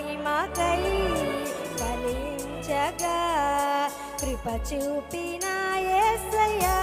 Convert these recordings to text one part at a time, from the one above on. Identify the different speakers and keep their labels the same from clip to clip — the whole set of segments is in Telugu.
Speaker 1: మహిమకై ఫలించగా కృప చూపిన ఏసయా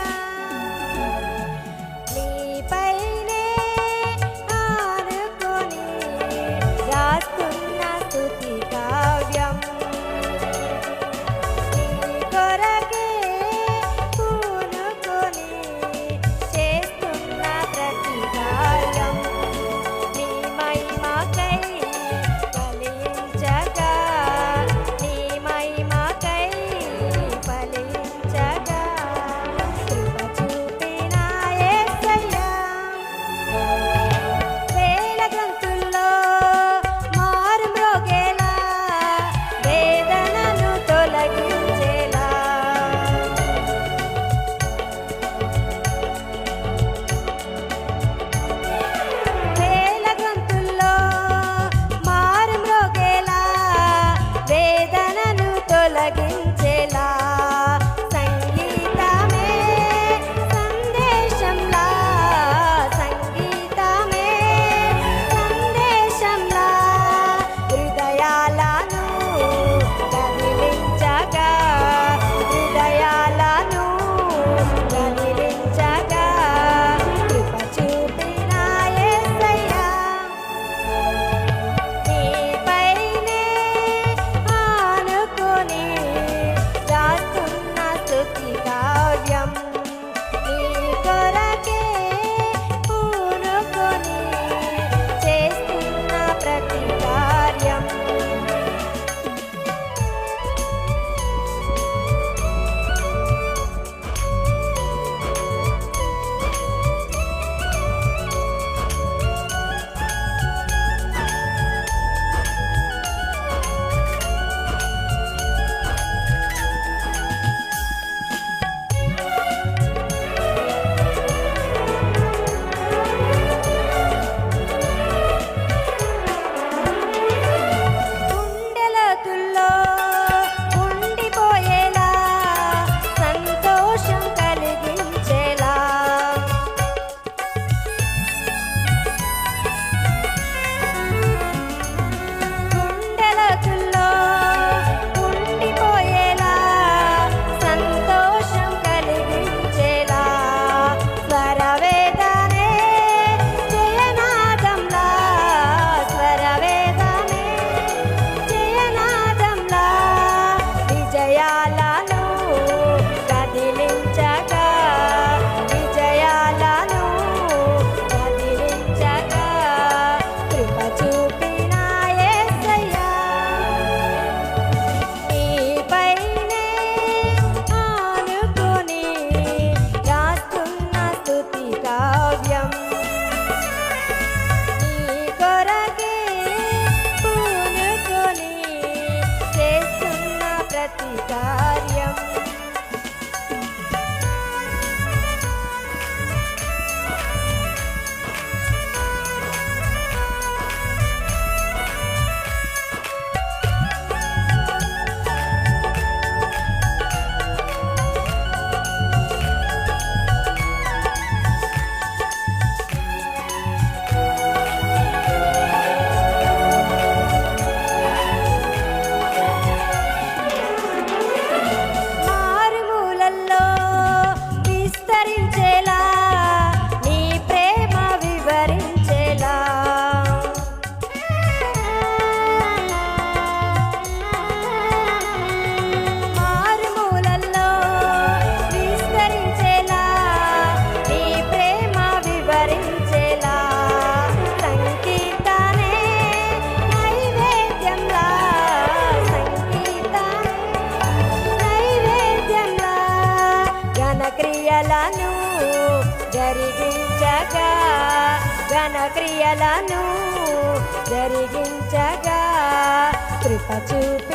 Speaker 1: జరిగించగా ఘనక్రియలను జరిగించగా కృప చూపి